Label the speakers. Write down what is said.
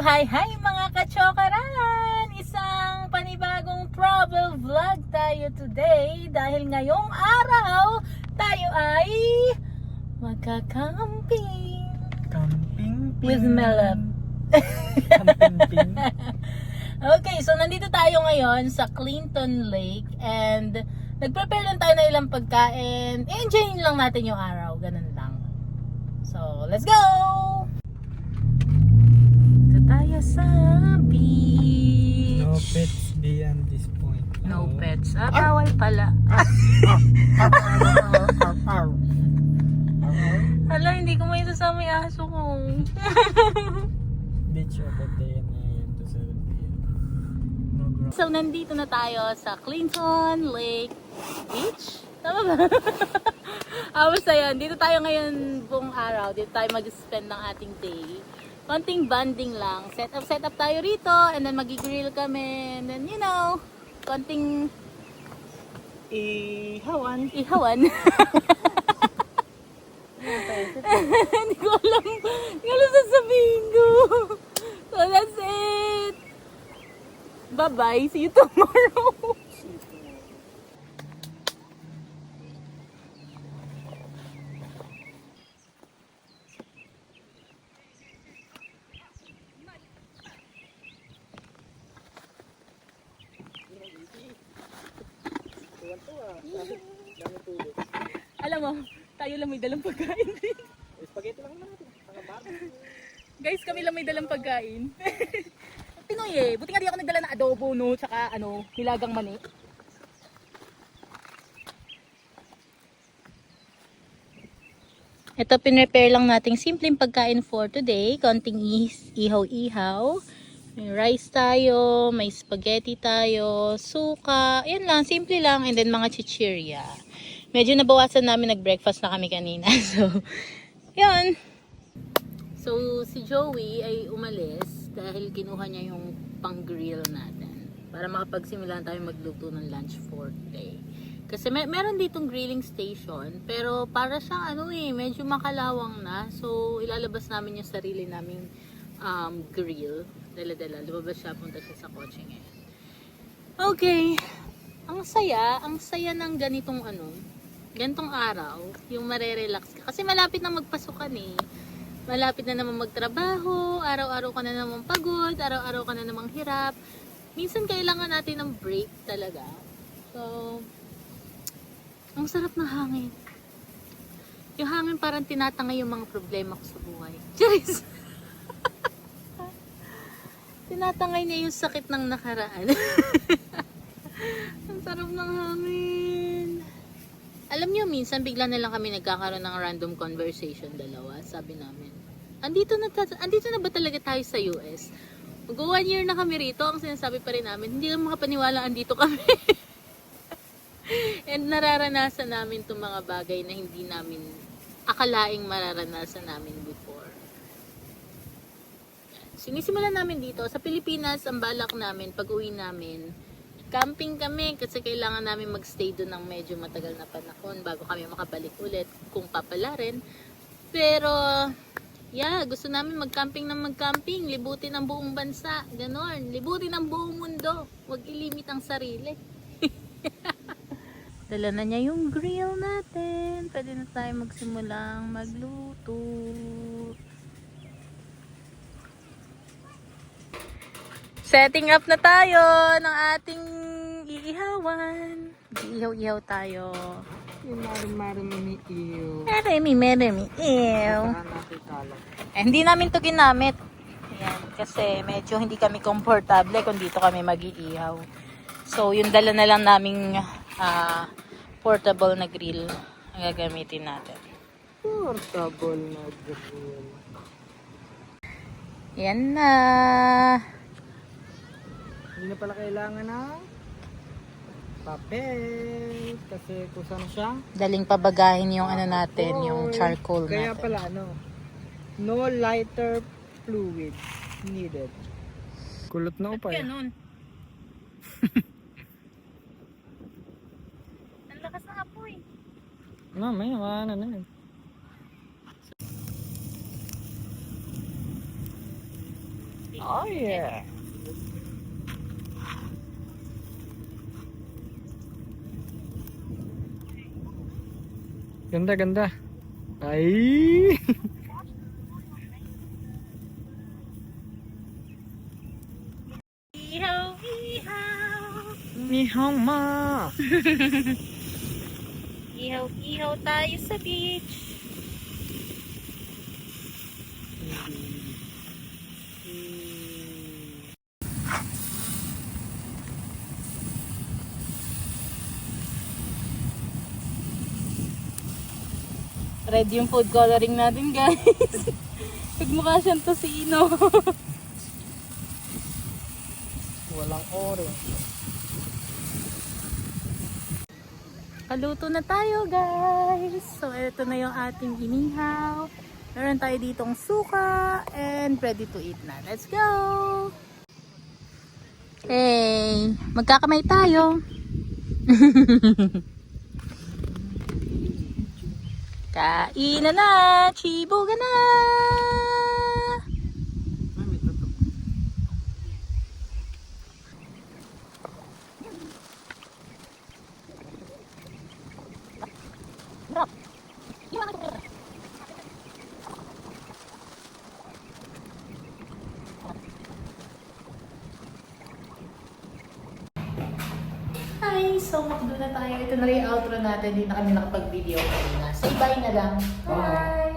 Speaker 1: Hi, hi mga kachokaran! Isang panibagong travel vlog tayo today dahil ngayong araw tayo ay magkakamping
Speaker 2: Camping
Speaker 1: with Melap.
Speaker 2: Camping
Speaker 1: Okay, so nandito tayo ngayon sa Clinton Lake and nag-prepare lang tayo ng ilang pagkain. Enjoyin lang natin yung araw, ganun lang. So, let's go! Tayo sa beach.
Speaker 2: No pets beyond this point.
Speaker 1: No
Speaker 2: Oo.
Speaker 1: pets. Ah, bawal pala. Hala, hindi ko may sasama yung aso ko.
Speaker 2: Beach open day and 9 to 7 p.m. No ground.
Speaker 1: So, nandito na tayo sa Clinton Lake Beach. Tama ba? ah, basta yun. Dito tayo ngayon buong araw. Dito tayo mag-spend ng ating day. Konting banding lang. Set up, set up tayo rito. And then magigrill kami. And then, you know, konting
Speaker 2: Ihawan.
Speaker 1: ihawan. Hindi ko alam. Hindi ko alam sasabihin ko. So, that's it. Bye-bye. See you tomorrow. Alam mo, tayo lang may dalang pagkain din.
Speaker 2: Spaghetti lang naman natin.
Speaker 1: Guys, kami lang may dalang pagkain. Pinoy eh. Buti nga di ako nagdala ng adobo, no? Tsaka ano, nilagang mani. Ito, pinrepare lang nating simpleng pagkain for today. Konting is- ihaw-ihaw. May rice tayo, may spaghetti tayo, suka. Yan lang, simple lang. And then mga chichirya. Medyo nabawasan namin, nag-breakfast na kami kanina. So, yun. So, si Joey ay umalis dahil kinuha niya yung pang-grill natin. Para makapagsimula tayo magluto ng lunch for today. Kasi may, meron ditong grilling station, pero para siyang ano eh, medyo makalawang na. So, ilalabas namin yung sarili naming um, grill. Dala-dala, lumabas siya, punta siya sa kotse ngayon. Okay. Ang saya, ang saya ng ganitong ano, ganitong araw, yung marerelax ka. Kasi malapit na magpasukan eh. Malapit na naman magtrabaho, araw-araw ka na naman pagod, araw-araw ka na naman hirap. Minsan kailangan natin ng break talaga. So, ang sarap ng hangin. Yung hangin parang tinatangay yung mga problema ko sa buhay. Charis! Tinatangay niya yung sakit ng nakaraan. ang sarap ng hangin. Alam niyo, minsan bigla na lang kami nagkakaroon ng random conversation dalawa. Sabi namin, andito na, andito na ba talaga tayo sa US? Mag one year na kami rito, ang sinasabi pa rin namin, hindi kami makapaniwala andito kami. And nararanasan namin itong mga bagay na hindi namin akalaing mararanasan namin before. Sinisimulan namin dito. Sa Pilipinas, ang balak namin, pag uwi namin, camping kami kasi kailangan namin magstay doon ng medyo matagal na panahon bago kami makabalik ulit kung papala rin. Pero, yeah, gusto namin mag-camping na mag-camping, libutin ang buong bansa, ganon, libutin ang buong mundo, huwag ilimit ang sarili. Dala na niya yung grill natin. Pwede na tayo magsimulang magluto. Setting up na tayo ng ating iihawan. Iihaw-ihaw tayo.
Speaker 2: Yung natin kalat?
Speaker 1: Eh, hindi namin to ginamit. Ayan, kasi medyo hindi kami komportable kung dito kami mag-iihaw. So, yung dala na lang naming ah, portable na grill ang gagamitin natin.
Speaker 2: Portable na grill.
Speaker 1: Yan na.
Speaker 2: Hindi na pala kailangan ng papel. Kasi kung saan siya.
Speaker 1: Daling pabagahin yung ano natin, yung
Speaker 2: Oy,
Speaker 1: charcoal
Speaker 2: Kaya
Speaker 1: natin.
Speaker 2: pala ano, no lighter fluid needed. Kulot na upay.
Speaker 1: Ganun. Ang lakas ng apoy.
Speaker 2: Mamaya, ano na yun. Oh yeah. Ganda, ganda. Ay!
Speaker 1: Ihaw, ihaw.
Speaker 2: Ni hao ma.
Speaker 1: Ihaw, ihaw tayo sa beach. Ready yung food coloring natin guys. Nagmukha siyang tosino.
Speaker 2: Walang orange.
Speaker 1: Kaluto na tayo guys. So ito na yung ating inihaw. Meron tayo ditong suka and ready to eat na. Let's go! Hey, magkakamay tayo. Kain na na! Chibuga na! Hi! So, makdo na tayo. Ito na rin yung outro natin. Hindi na kami nakapag-video kanina. Say bye na lang. Bye!